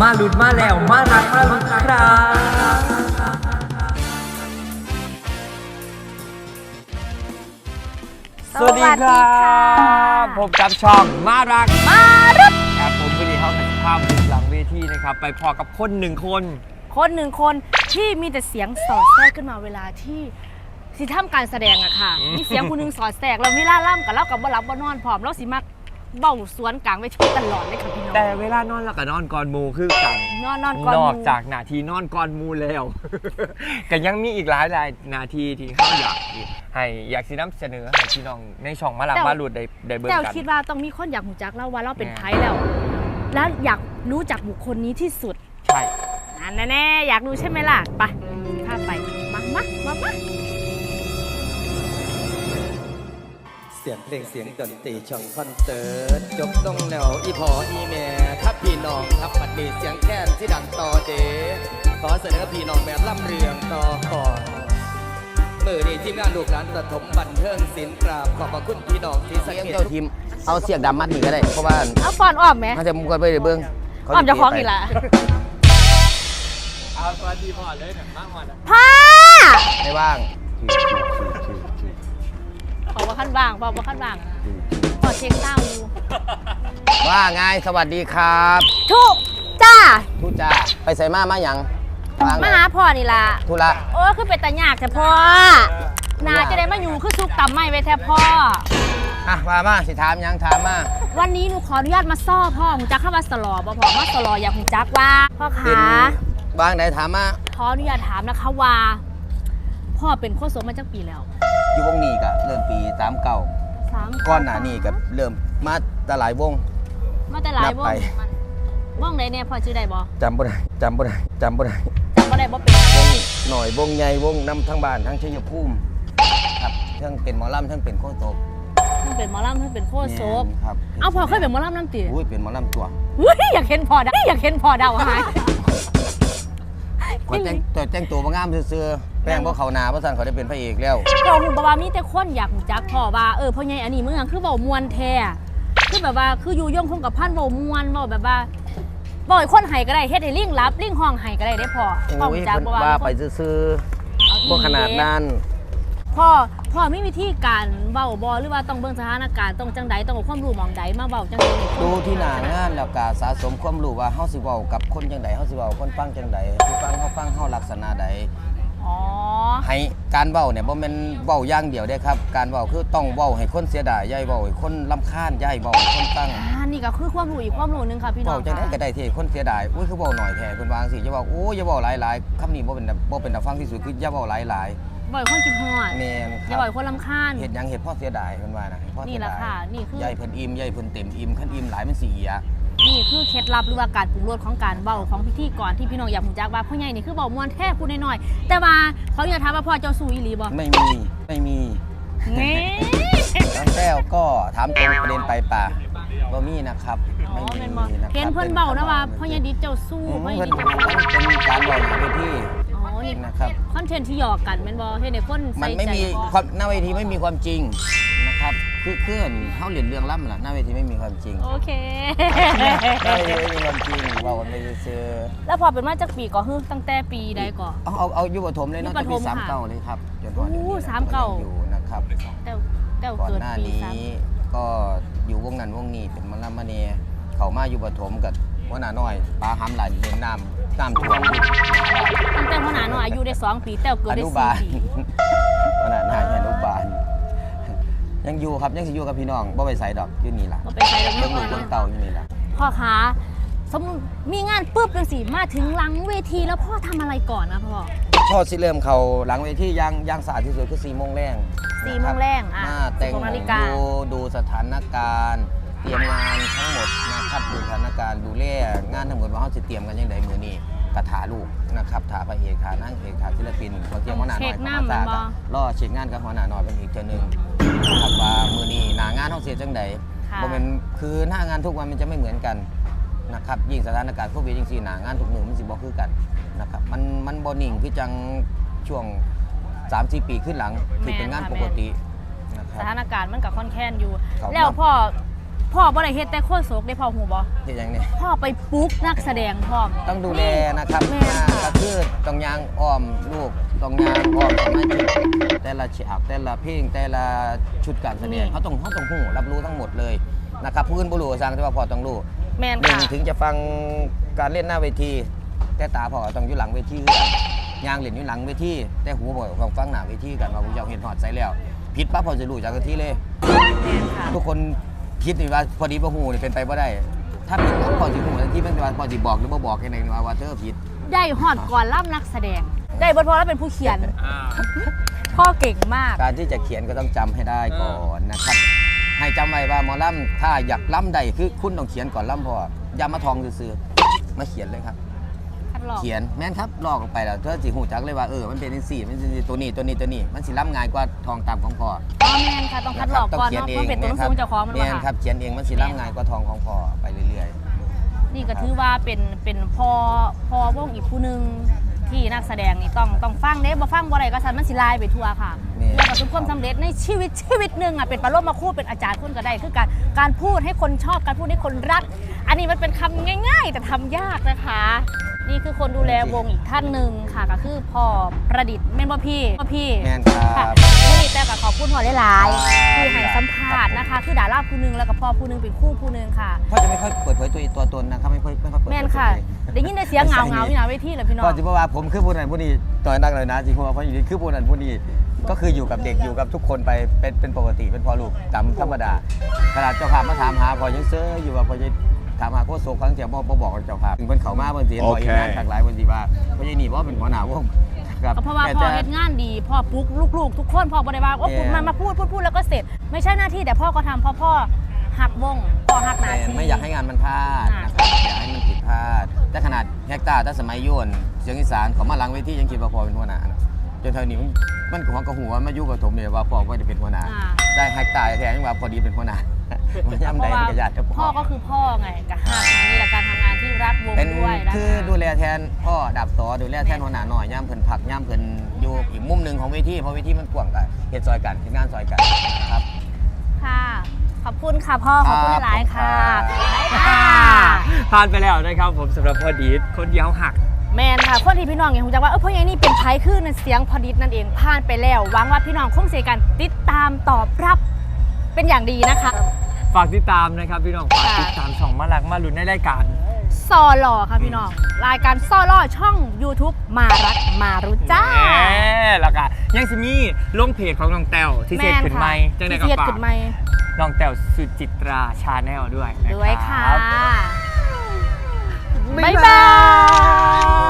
มาหลุดมาแล้วมารักมาลุ้นครับสวัสดีครับพบกับช่องมารักมารึบครับผมวันนี้เขาเป็นภาพบุญหลังเวทีนะครับ ไปพอกับคนหนึ่งคน คนหนึ่งคนที่มีแต่เสียงสอดแทรกขึ้นมาเวลาที่สิทำการแสดงอะค่ะอืมมีเสียงคนหนึงสอดแทรกเราไม่ล่าล่ำกับเรากับบ่รับบ่นอนพร้อมเราสิมัก เบ้าสวนกลางเวทีตลอดเลยค่ะพี่น้องแต่เวลานอนแล้วก็นอนก่อนหมูคือกัน นอนนอนก่อนนหอกมู่จากนาทีนอนก่อนหมูแล้ว ก็ยังมีอีกหลายหลายนาทีที่เขาอยากให้อยากสินำเสนอให้พี่น้องในช่องมาหลังมาหลุดได้ได้เบิ่งแต่กันคิดว่าต้องมีคนอยากหูจักเราว่าเราเป็นแน่ไพแล้ว แล้วอยากรู้จักบุคคลนี้ที่สุด ใช่นั่นแน่ๆอยากรู้ใช่ไหมล่ะ ไปพาไป มามามามา เสียงเพลงเสียงดนตรีช่องคอนเสิร์ตจบลงแล้วอีพออีแม่ทับพี่น้องทับปัดดีเสียงแค้นที่ดังต่อเดขอเสนอพี่น้องแบบล่ำเรืองต่อก่อนมือดีทีมงานลูกหลานประถมบันเทิงศิลป์กราบขอบพระคุณพี่น้องที่สังเสียงเกตเจ้าทีมเอาเสียกดำมัดนี่ก็ได้เพราะว่าเอาฟอนอ้อมไหมเขาจะมุกกันไปเดี๋ยวเบิ้งอ้อมเจะคล้าของอีกละเอาสวัสดีพ่อเลยนะมาก่อนนะพ่อไม่ว่าง ขอว่าขั้นบางบอกว่าขั้นบางขอเช็คเต้าอยู่ว่าไงสวัสดีครับทุกจ้าทุจ้าไปใส่มามาหยังว่างมาหาพ่อนี่ล่ะทุระโอ้คือเป็นตาหยากแต่พ่อนาจะได้มาอยู่คือสุกต่ำไม่ไว้แท้พ่อ อะมามาสิถามหยังถามมา วันนี้หนูขออนุญาตมาซ่อพ่อหูจักเข้ามาสลอบ่พ่อมาสลออยากหูจักว่าพ่อเป็นขาว่างไหนถามมาขออนุญาตถามนะคะว่า พ่อเป็นโคชมาจักปีแล้ว อยู่วงนี้ก็เริ่มปีสามเก่าสามก้อนหน้านี้ก็เริ่มมาแตหลายวง มาแต่หลายนับวงไป วงไหนเนี่ยพ่อชื่อใดบ่จำบ่ได้จำบ่ได้จำบ่ได้จำบ่ได้บ่เป็นวงหน่อยวงใหญ่วงนำทั้งบ้านทั้งชัยภูมิครับทั้งเป็นหมอลำทั้งเป็นโคตกมันเป็นหมอลำมันเป็นโคชโซบแม่นครับเอาพ่อเคยเป็นหมอลำน้ำตีอุ้ยเป็นหมอลำตัวอุ้ยอยากเห็นพ่อดาวอยากเห็นพ่อดาวหายขอ แจ้งตัวแจ้งตัวมางามซื่อๆแป้งพวกเขาหนาเพราะสันเขาได้เป็นพระเอกแล้วเราหูบว่ามีแต่คนอยากรู้จักพ่อว่าเออพ่อใหญ่อันนี้เมืองคือเบามวนแท้คือแบบว่าคืออยู่ย่งคงกับพันเบามวนเบาแบบว่าบ่อยคนไห้ก็ได้เฮ็ดให้ลิงรับลิงห้องไห้ก็ได้ได้พ่อพ่อโอ้ยรู้จักเพิ่นบ่ว่าว่าไปซื่อเอาๆอีบ่ขนาดนั้นพ่อพ่อมีวิธีการเว้าบ่หรือว่าต้องเบิ่งสถานการณ์ต้องจังใดต้องเอาความรู้หมองใดมาเว้าจังใดให้คนดูที่หน้างานแล้วก็สะสมความรู้ว่าเฮาสิเว้ากับคนจังใดเฮาสิเว้ากับคนฟังจังใดผู้ฟังเฮา ฟังเฮาลักษณะใดอ๋อ ให้การเว้าเนี่ยบ่แม่นเว้าอย่างเดียวเด้ครับ การเว้าคือต้องเว้าให้คนเสียดายอย่าให้เว้าให้คนรำคาญอย่าให้เว้าให้คนฟังอ่านี่ก็คือความรู้อีกความรู้หนึงค่ะพี่น้อเว้างจังได๋ก็ค่ะได้ที่ให้คนเสียดายอุ้ยคือเว้าหน่อยแท้เพิ่นวาจังซี่อย่าเว้าโอ้ยอย่าเว้าหลายๆคำนี้บ่เป็นบ่เป็นตาฟังที่สุดคืออย่าเว้าหลายบ่อยคนคิดฮอดๆแม่นคอย่ารับบ่อยคนรำคาญ เฮ็ดหยังเฮ็ดพ่อเสียดายเพิ่นว่านะให้พ่อนี่เสียแหละดายค่ะนี่คือใหญ่เพิ่นอิ่มใหญ่เพิ่นเต็มอิ่มคันอิ่มหลายมันสิเอีย นี่คือเคล็ดลับหรือว่าการปรุงรสของการเบาของพิธีกรที่พี่น้องอยากรู้จักว่าพ่อใหญ่นี่คือเบามวนแท้พูดน้อยๆแต่ว่าเขาอยากถามว่าพ่อเจ้าสู้อีหลีบ่ไม่มีไม่มีนี่น้องแก้วก็ถามตรงประเด็นไปป่าบ่มีนะครับอ๋อไม่แม่มีนบ่นะครับเห็นเพิ่นเบานะว่าพ่อใหญ่ดิษเจ้าสู้อืมพ่อใหญ่เพิ่นดิษมันเป็นการบอกหน้าเวทีอ๋อนี่นะครับ คอนเทนต์ที่หยอกกันแม่นบ่เฮ็ดให้คนมัใส่นไม่ใจมีบ่ ความหน้าเวทีไม่มีความจริงนะครับ คือเคลื่อนเฮาเรียนเรื่องล่ำล่ะหน้าเวทีไม่มีความจริงโอเค หน้าเวทีไม่มีความจริงเว้ากันไปซื่อแล้วพอเป็นมาจากปีก็คือตั้งแต่ปีใดก่อๆเอาเอาเอาอยู่ปฐมเลยเนาะอยู่จะปฐปีมสามค่ะเก้าเลยครับจนถึงโอ้ดี๋ยวนี้สามเก้าอยู่นะครับแต่แต่ก่อนเกิดหน้าปีนี้สามก็อยู่วงนั้นวงนี้เป็นมะลำมะเนเขามาอยู่ปฐมกับหัวหน้าน้อยปลาหำหลายเล่นน้ำน้ำท่วมตั้งแต่พ่อหนาน้อยอายุได้สองปีแต่เกิดอได้นุสี่บาลปี หัวหน้านายอนุบาล ยังอยู่ครับยังสิอยู่กับพี่น้องบ่ไปใส่ดอกอยู่นี่ล่ะก็ไปใช้แล้วเรื่เมื่อองก่ลูอนกเนาะเรื่องเต่าอยู่นี่ล่ะพ่อคะสมมุติมีงานปุ๊บจังสิมาถึงหลังเวทีแล้วพ่อทำอะไรก่อนนะพ่อพ่อสิเริ่มเขาหลังเวทีย่างย่างสาดที่สุดคือ4โมงแรงสี่โมงแรงอะหน้าแต่งสิบหกนาฬิกา ดูดูสถานการณ์ เตรียมงานทั้งหมดนะครับดูสถานการณ์ดูแลงานทั้งหมดว่าเขาสิเตรียมกันยังไงมือนี้กระถาลูกนะครับถาพระเอกถานางเอกถาศิลปินบางทีหัวหน้าหน่อยเช็คเขาน้ำมาซาแม่นบ่กะล่อเช็คงานกับหัวหน้าหน่อยเป็นอีกเจ้าหนึ่งนะ ครับว่ามือนี้หนางานเขาเสียจังใดค่ะบ่เป็นคือหน้างานทุกวันมันจะไม่เหมือนกันนะครับยิ่งสถานการณ์โควิดจริงๆหนางานทุกมือมันสิบ่คือกันนะครับมันมันบ่นิ่งคือจังช่วง3-4ปีขึ้นหลังที่เป็นงานปกตินะคสรับ ถานการณ์มันกับค่อนแค้นอยู่ ครับ แล้วพ่อพ่อบ่ได้เฮ็ดแต่โคตรโศกได้พ่อหูบ่ที่อย่างนี้พ่อไปปลุ๊กนักแสดงพร้อม ต้องดูแลนะครับแม่อ่าค่ะ ก็คือต้องยางอ้อมลูกต้องยางอ้อมสมาชิกแต่ ละฉากแต่ละเพลงแต่ละชุดการแสดงเขาต้องเขาต้องหูรับรู้ทั้งหมดเลยนะครับผู้อื่นบ่รู้สร้างแต่ว่าพอต้องรู้แม่นหนึ่งค่ะถึงจะฟังการเล่นหน้าเวที แต่ตาพอต้องอยู่หลังเวทีคือกันยางเล่นอยู่หลังเวทีแต่หูบ่ต้องฟังหน้าเวทีกันว่าผมจะเห็นหอดใส่แล้วผิดปั๊บพอจะรู้จากทีเลย แม่นค่ะ ทุกคนคิดนี่ว่าพอดีบ่หูนี่เป็นไปบ่ได้ ถ้าผิดปั๊บพอสิหูทันทีเป็นว่าพอสิบอกหรือบ่บอกแค่ไหนว่าว่าเธอผิด ได้ฮอดก่อนล่ำนักแสดง ได้บทพอแล้วเป็นผู้เขียน พ่อเก่งมาก การที่จะเขียนก็ต้องจำให้ได้ก่อนนะครับ ให้จำไว้ว่าหมอล่ำถ้าอยากล่ำใดคือคุณต้องเขียนก่อนล่ำพออย่ามาทองซื่อๆมาเขียนเลยครับ คัดลอกเขียนแม่นครับลอกออกไปแล้วเธอสิหูจักเลยว่าเออมันเป็นสี่มันเป็นตัวนี้ตัวนี้ตัวนี้มันสิล่ำง่ายกว่าทองตามของพออ๋อแม่นค่ะต้องคัดลอกก่อนเขียนเนาะเอเพงราะเป็นตัวหนังสือของเจ้าของมันแม่ว่านครัค่ะบเขียนเองมันสิล่ำง่ายกว่าทองของพอไปเรื่อยนี่ก็ถือว่าเป็นเป็นพ่อพ่อวงอีกผู้หนึง ที่นักแสดงนี่ต้องต้องฟังเด้บ่ฟังบ่ได้ก็สันมันสิลายไปทั่วค่ะนี่ แล้วก็ทุกความสำเร็จในชีวิตชีวิตหนึ่งอะเป็นปรโลกมาคู่เป็นอาจารย์คุณก็ได้คือการการพูดให้คนชอบการพูดให้คนรัก อันนี้มันเป็นคำง่าย ๆ แต่ทำยากนะคะ นี่คือคนดูแลวงอีกท่านหนึ่งค่ะก็คือพ่อประดิษฐ์แม่นบ่พี่พ่อพี่ๆแม่นครัค่ะบ นี่แต่กับขอบคุณพ่อหลายครับๆ นะคะ คือดาราผู้หนึงแล้วก็พ่อผู้หนึงเป็นคู่ผู้หนึงค่ะ พ่อจะไม่ค่อยเปิดเผยตัวตัวตนนะครับไม่ค่อยไม่ค่อยเปิดเผยแม่นค่ะตัวเองได้ยินได้เสียงเหงาเงาๆอยู่นะเวทีเลยพี่น้องก็จะบอกว่าผมคือผู้นั้นผู้นี้ต่อยนักเลยนะจริงๆว่าเพราะอยู่นี่คือผู้นั้นผู้นี้ก็คืออยู่กับเด็กอยู่กับทุกคนไปเป็นเป็นปกติเป็นพอลูกตามธรรมดาขนาดเจ้าภาพมาถามหาพอยังเซ่ออยู่ว่าพอจะถามหาโคตรโซครั้งเดียวบ่บ่บอกกับเจ้าภาพถึงเพิ่นเขามาเพิ่นสิเห็นพอเห็นงานจากหลายเพิ่นสิว่าพอจะหนีบ่เป็นหัวหน้าวง ครับก็เพราะว่าแต่พ่อแต่ เฮ็ดงานดีพ่อปลุกลูกๆ ทุกคนพ่อบ่ได้ว่าว่าแม่คุณมามาพูดพูดพูดแล้วก็เสร็จ ไม่ใช่หน้าที่แต่พ่อก็ทำเพราะพ่อหักวงพ่อหักหน้าแต่ที่ไม่อยากให้งานมันพลาดอ่า นะครับอยากให้มันผิดพลาด แต่ขนาดแฮกตาร์ถ้าสมัยโยนเสียงอีสานเขามาหลังเวทียังคิดว่าพอเป็นหัวหน้านะจนเท่านี้มันมันก็หัวกระหัวมาอยู่กับผมเนี่ยว่าพอไม่ได้เป็นหัวหน้า อ่าได้แฮกตาร์แทนยังว่าพอดีเป็นหัวหน้ามันย่ำเพใดราะว่ามันก็ญาติกับพ่อก็คือพ่อไงกับหักนี่แหละการทำงาน ที่รักวงเป็นด้วยนะคะคือดูแลแทนพ่อดับต่อดูแลแทนหัวหน้าหน่อยย่ำเพิ่นพักย่ำเพิ่นอยู่อีกมุมหนึ่งของเวทีเพราะเวทีมันกว้างกันเฮ็ดซอยกันเฮ็ดงานซอยกันครับ ค่ะ ขอบคุณค่ะพ่อ ขอบคุณหลายๆค่ะครับค่ะ ผ่านไปแล้วนะครับผมสำหรับพอดีคนเดียวหัก แมนค่ะคนที่พี่น้องอย่างคงจะว่าเออเพราะอย่างนี้เป็นไผคือนั่นเสียงพอดิษนั่นเองผ่านไปแล้วหวังว่าพี่น้องคงเสียกันติดตามตอบรับเป็นอย่างดีนะคะ ฝากติดตามนะครับพี่น้องฝากค่ะติดตามช่องมารักมาลุ้นในรายการ ซอหล่อค่ะพี่น้อง รายการซอล่อช่อง YouTube มารักมารู้จ้าแหมแล้วก็ยังสิมีลงเพจของน้องแต้วที่เสียดขึ้นไม่จังได้กับฝากน้องแต้วสุจิตราชาแนลด้วยด้วยค่ะ บ๊ายบาย